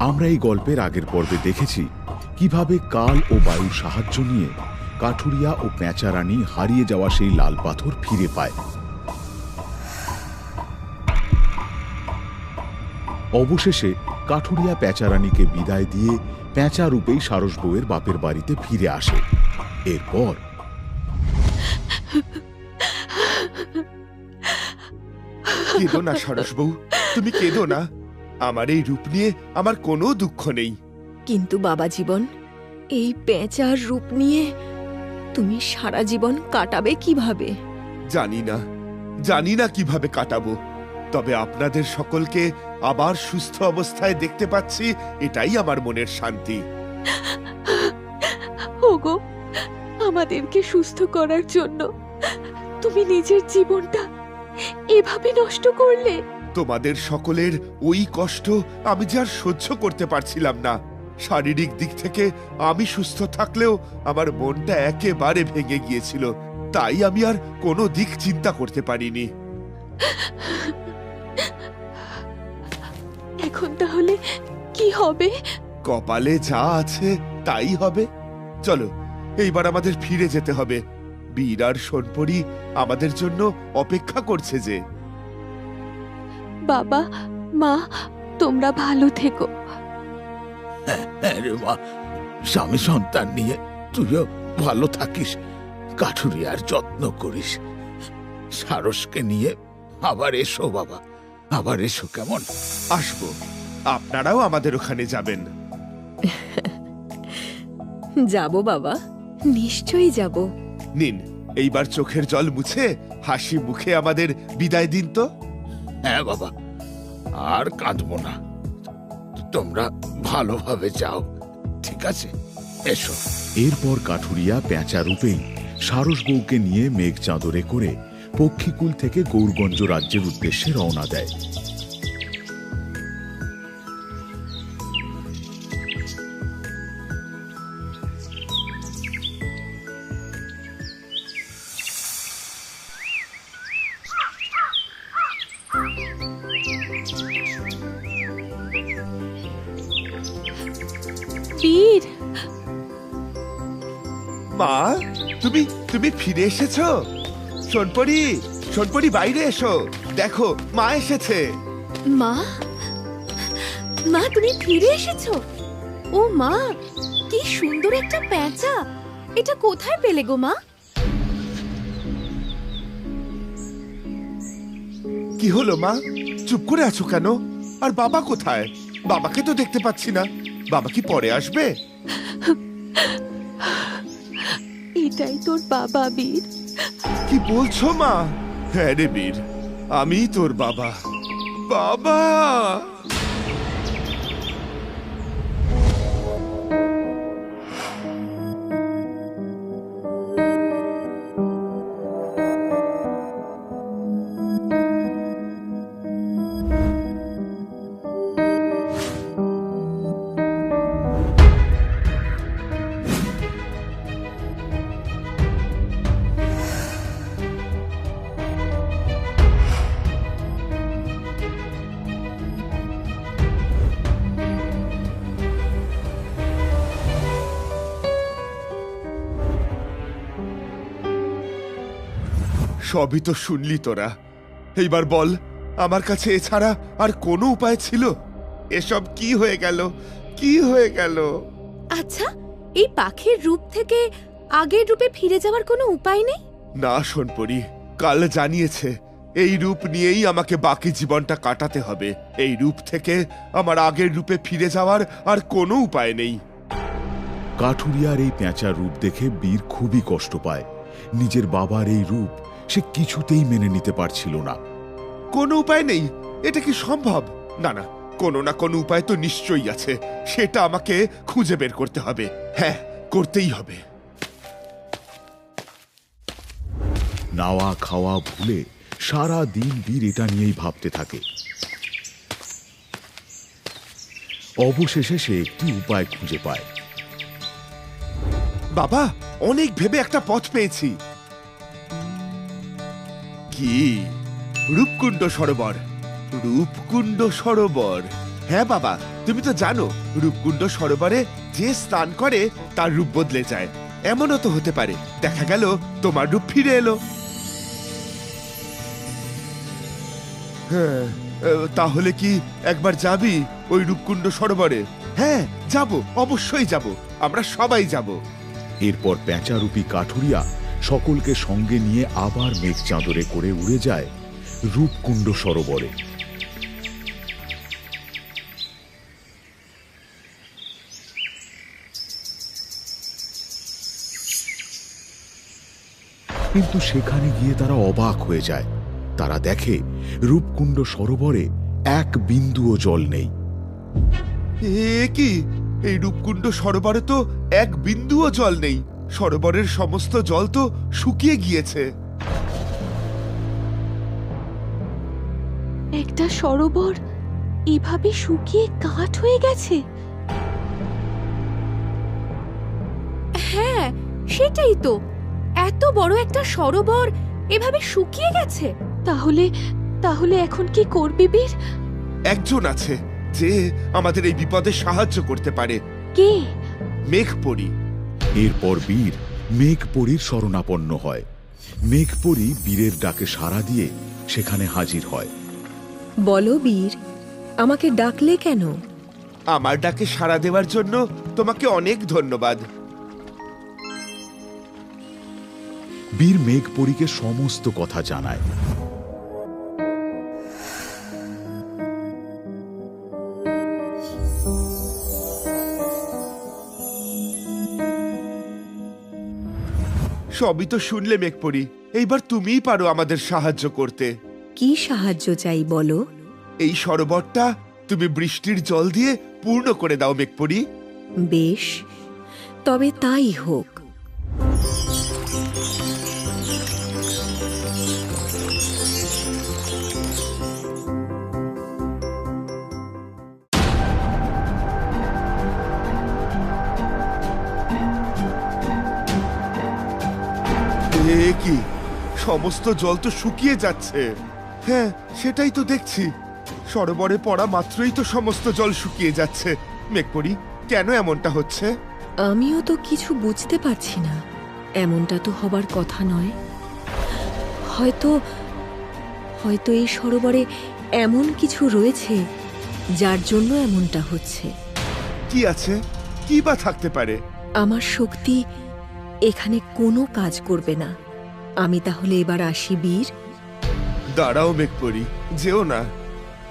আমরা এই গল্পের আগের পর্বে দেখেছি কীভাবে কাল ও বায়ুর সাহায্য নিয়ে কাঠুরিয়া ও পেঁচা রানী হারিয়ে যাওয়া সেই লাল পাথর ফিরে পায়। অবশেষে কাঠুরিয়া পেঁচারানীকে বিদায় দিয়ে প্যাঁচা রূপেই সারস বউয়ের বাপের বাড়িতে ফিরে আসে। এরপর কেঁদো না সারস বউ, তুমি কেঁদো না। আমার এই রূপ নিয়ে আমার কোনো দুঃখ নেই। কিন্তু বাবা জীবন এই পেঁচার রূপ নিয়ে তুমি সারা জীবন কাটাবে কীভাবে? জানি না জানি না কীভাবে কাটাবো। তবে আপনাদের সকলকে আবার সুস্থ অবস্থায় দেখতে পাচ্ছি এটাই আমার মনের শান্তি। ওগো আমাদেরকে সুস্থ করার জন্য তুমি নিজের জীবনটা এভাবে নষ্ট করলে? তোমাদের সকলের ওই কষ্ট আমি যে আর সহ্য করতে পারছিলাম না। শারীরিক দিক থেকে আমি সুস্থ থাকলেও আমার মনটা একেবারে ভেঙে গিয়েছিল। তাই আমি আর কোনো দিক চিন্তা করতে পারিনি। এখন তাহলে কি হবে? কপালে যা আছে তাই হবে। চলো এইবার আমাদের ফিরে যেতে হবে। বীর আর সোনপরি আমাদের জন্য অপেক্ষা করছে যে বাবা মা তোমরা ভালো থেকো। রে মা স্বামী সন্তান নিয়ে তুইও ভালো থাকিস কাঠুরিয়ার যত্ন করিস। সারসকে নিয়ে আবার এসো বাবা আবার এসো কেমন? আসব আপনারাও আমাদের ওখানে যাবেন। যাব বাবা নিশ্চয়ই যাব। নিন এইবার চোখের জল মুছে হাসি মুখে আমাদের বিদায় দিন তো। হ্যাঁ বাবা। আর কাঁদবো না। তোমরা ভালোভাবে যাও, ঠিক আছে? এসো। এরপর কাঠুরিয়া পেঁচা রূপেই সারস বউকে নিয়ে মেঘ চাদরে করে পক্ষীকুল থেকে গৌরগঞ্জ রাজ্যের উদ্দেশ্যে রওনা দেয়। বীর মা তুমি তুমি ফিরে এসেছ? সোনপরি সোনপরি বাইরে এসো। দেখো মা এসেছে। মা? মা তুমি ফিরে এসেছ? ও মা কি সুন্দর একটা পেঁচা এটা কোথায় পেলে গো মা? কি হলো মা? চুপ করে আছো কেন? আর বাবা কোথায়? বাবাকে তো দেখতে পাচ্ছি না। বাবা কি পরে আসবে? এটাই তোর বাবা বীর। কি বলছো মা? হ্যাঁ রে বীর আমি তোর বাবা। বাবা! সবই তো শুনলি তোরা। এইবার বল আমার কাছে এছাড়া আর কোনো উপায় ছিল? এসব কি হয়ে গেল? কি হয়ে গেল? আচ্ছা এই পাখির রূপ থেকে আগের রূপে ফিরে যাওয়ার কোনো উপায় নেই? না শোনপরি কাল জানিয়েছে এই রূপ নিয়েই আমাকে বাকি জীবনটা কাটাতে হবে। এই রূপ থেকে আমার আগের রূপে ফিরে যাওয়ার আর কোনো উপায় নেই। কাঠুরিয়ার এই পেঁচার রূপ দেখে বীর খুবই কষ্ট পায়। নিজের বাবার এই রূপ সে কিছুতেই মেনে নিতে পারছিল না। কোনো উপায় নেই। এটা কি সম্ভব? না না কোনো না কোনো উপায় তো নিশ্চয়ই আছে। সেটা আমাকে খুঁজে বের করতে হবে। হ্যাঁ করতেই হবে। নাওয়া খাওয়া ভুলে সারা দিন বীর এটা নিয়েই ভাবতে থাকে। অবশেষে সে একটি উপায় খুঁজে পায়। বাবা অনেক ভেবে একটা পথ পেয়েছি। কি? রূপকুণ্ড সরোবর। রূপকুণ্ড সরোবর। হ্যাঁ বাবা, তুমি তো জানো, রূপকুণ্ড সরোবরে যে স্নান করে, তার রূপ বদলে যায়। এমনও তো হতে পারে। দেখা গেল, তোমার রূপ ফিরে এলো। হ্যাঁ তাহলে কি একবার যাবি ওই রূপকুণ্ড সরোবরে? হ্যাঁ যাব, অবশ্যই যাব। আমরা সবাই যাব। এরপর পেঁচারূপী কাঠুরিয়া সকলকে সঙ্গে নিয়ে আবার মেঘ চাদরে করে উড়ে যায় রূপকুণ্ড সরোবরে। কিন্তু সেখানে গিয়ে তারা অবাক হয়ে যায়। তারা দেখে রূপকুণ্ড সরোবরে এক বিন্দুও জল নেই। এ কি? এই রূপকুণ্ড সরোবরে তো এক বিন্দুও জল নেই। সরোবরের সমস্ত জল তো শুকিয়ে গিয়েছে। একটা সরোবর এভাবে শুকিয়ে কাঠ হয়ে গেছে? হ্যাঁ সেটাই তো। এত বড় একটা সরোবর এভাবে শুকিয়ে গেছে। তাহলে তাহলে এখন কি করবি বীর? একজন আছে যে আমাদের এই বিপদে সাহায্য করতে পারে। কে? মেঘপরি। এরপর বীর মেঘপরীর শরণাপন্ন হয়। মেঘপরী বীরের ডাকে সাড়া দিয়ে সেখানে হাজির হয়। বলো বীর আমাকে ডাকলে কেন? আমার ডাকে সাড়া দেওয়ার জন্য তোমাকে অনেক ধন্যবাদ। বীর মেঘপরীকে সমস্ত কথা জানায়। সবই তো শুনলে মেঘপরি। এইবার তুমিই পারো আমাদের সাহায্য করতে। কি সাহায্য চাই বলো? এই সরোবরটা তুমি বৃষ্টির জল দিয়ে পূর্ণ করে দাও মেঘপরি। বেশ তবে তাই হোক। এ কি? সমস্ত জল তো শুকিয়ে যাচ্ছে। হ্যাঁ সেটাই তো দেখছি। সরোবরে পড়া মাত্রই তো সমস্ত জল শুকিয়ে যাচ্ছে। মেঘপরি কেন এমনটা হচ্ছে? আমিও তো কিছু বুঝতে পারছি না। এমনটা তো হবার কথা নয়। হয়তো হয়তো এই সরোবরে এমন কিছু রয়েছে যার জন্য এমনটা হচ্ছে। কি আছে? কি বা থাকতে পারে? আমার শক্তি এখানে কোনো কাজ করবে না। আমি তাহলে এবার আসি বীর। দাঁড়াও মেঘপরি যেও না।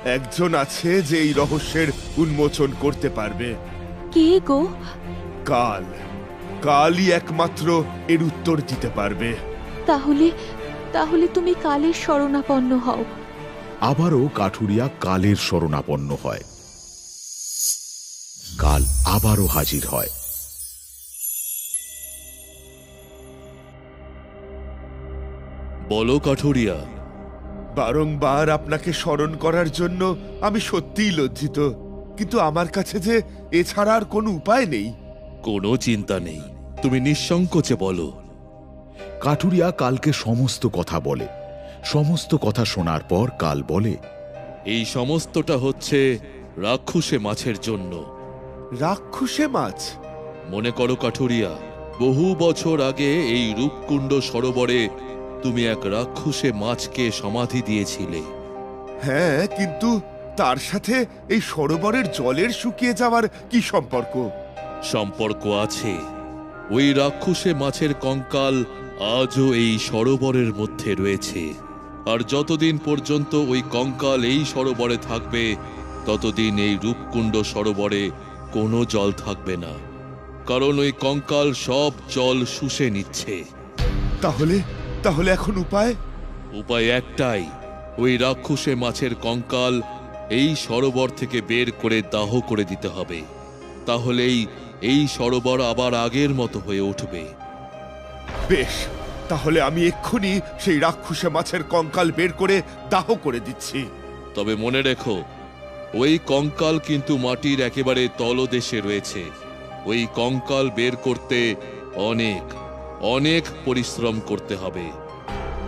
একজন আছে যে এই রহস্যের উন্মোচন করতে পারবে। কে গো? কাল কালই একমাত্র এর উত্তর দিতে পারবে। তাহলে তাহলে তুমি কালের শরণাপন্ন হও। আবারও কাঠুরিয়া কালের শরণাপন্ন হয়। কাল আবারও হাজির হয়। বলো কাঠুরিয়া। বারংবার আপনাকে স্মরণ করার জন্য আমি সত্যিই লজ্জিত। কিন্তু আমার কাছে যে এছাড়া আর কোনো উপায় নেই। কোনো চিন্তা নেই। তুমি নিঃসংকোচে বলো। কাঠুরিয়া কালকে সমস্ত কথা বলে। সমস্ত কথা শোনার পর কাল বলে এই সমস্তটা হচ্ছে রাক্ষুসে মাছের জন্য। রাক্ষসে মাছ? মনে করো কাঠুরিয়া বহু বছর আগে এই রূপকুণ্ড সরোবরে তুমি এক রাক্ষসে মাছকে সমাধি দিয়েছিলে। হ্যাঁ কিন্তু তার সাথে এই সরোবরের জলের শুকিয়ে যাওয়ার কি সম্পর্ক? সম্পর্ক আছে। ওই রাক্ষসে মাছের কঙ্কাল আজও এই সরোবরের মধ্যে রয়েছে। আর যতদিন পর্যন্ত ওই কঙ্কাল এই সরোবরে থাকবে ততদিন এই রূপকুণ্ড সরোবরে কোনো জল থাকবে না। কারণ ওই কঙ্কাল সব জল শুষে নিচ্ছে। তাহলে তাহলে এখন উপায়? উপায় একটাই ওই রাক্ষসে মাছের কঙ্কাল এই সরোবর থেকে বের করে দাহ করে দিতে হবে। তাহলেই এই সরোবর আবার আগের মতো হয়ে উঠবে। বেশ তাহলে আমি এক্ষুনি সেই রাক্ষসে মাছের কঙ্কাল বের করে দাহ করে দিচ্ছি। তবে মনে রেখো ওই কঙ্কাল কিন্তু মাটির একেবারে তলদেশে রয়েছে। ওই কঙ্কাল বের করতে অনেক অনেক পরিশ্রম করতে হবে।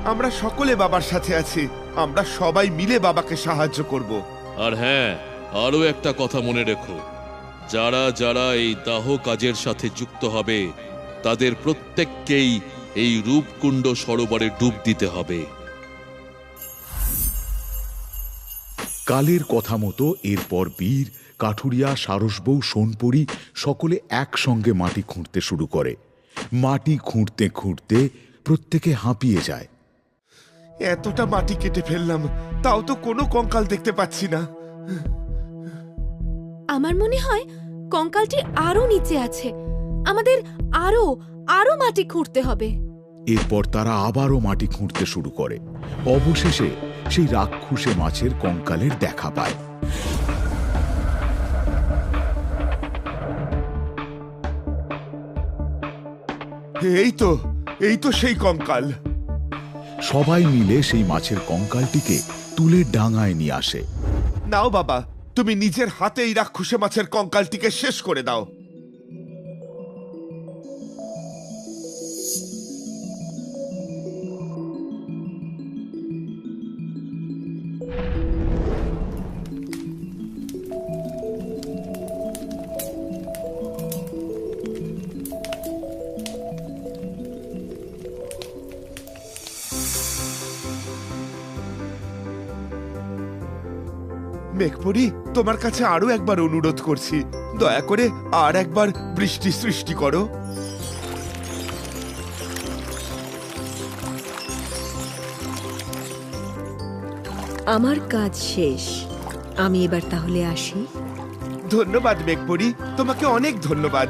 আমরা সকলে বাবার সাথে আছি। আমরা সবাই মিলে বাবাকে সাহায্য করব। আর হ্যাঁ আরও একটা কথা মনে রেখো। যারা যারা এই দাহ কাজের সাথে যুক্ত হবে তাদের প্রত্যেককেই এই রূপকুণ্ড সরোবরে ডুব দিতে হবে। কালের কথা মতো এরপর বীর কাঠুরিয়া সারসবউ সোনপুরি সকলে একসঙ্গে মাটি খুঁড়তে শুরু করে। মাটি খুঁড়তে খুঁড়তে প্রত্যেকে হাঁপিয়ে যায়। এতটা মাটি কেটে ফেললাম তাও তো কোনো কঙ্কাল দেখতে পাচ্ছি না। আমার মনে হয় কঙ্কালটি আরও নিচে আছে। আমাদের আরও আরও মাটি খুঁড়তে হবে। এরপর তারা আবারও মাটি খুঁড়তে শুরু করে। অবশেষে সেই রাক্ষুসে মাছের কঙ্কালের দেখা পায়। এই তো এই তো সেই কঙ্কাল। সবাই মিলে সেই মাছের কঙ্কালটিকে তুলে ডাঙায় নিয়ে আসে। নাও বাবা তুমি নিজের হাতে এই রাক্ষসে মাছের কঙ্কালটিকে শেষ করে দাও। মেঘপরি তোমার কাছে আরও একবার অনুরোধ করছি। দয়া করে আর একবার বৃষ্টি সৃষ্টি করো। আমার কাজ শেষ। আমি এবার তাহলে আসি। ধন্যবাদ মেঘপরি তোমাকে অনেক ধন্যবাদ।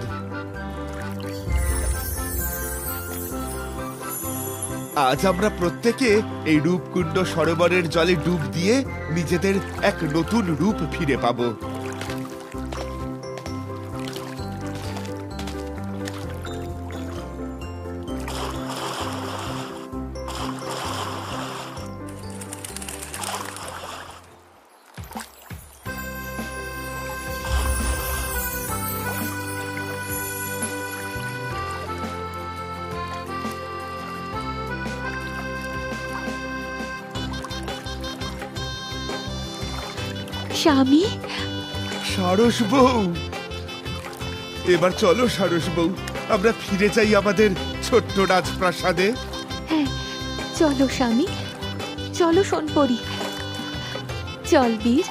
আজ আমরা প্রত্যেকে এই রূপকুণ্ড সরোবরের জলে ডুব দিয়ে নিজেদের এক নতুন রূপ ফিরে পাবো। স্বামী? সারস বউ। এবার চলো সারস বউ আমরা ফিরে যাই আমাদের ছোট্ট রাজপ্রাসাদে। হ্যাঁ চলো স্বামী চলো শোন পড়ি চল বীর।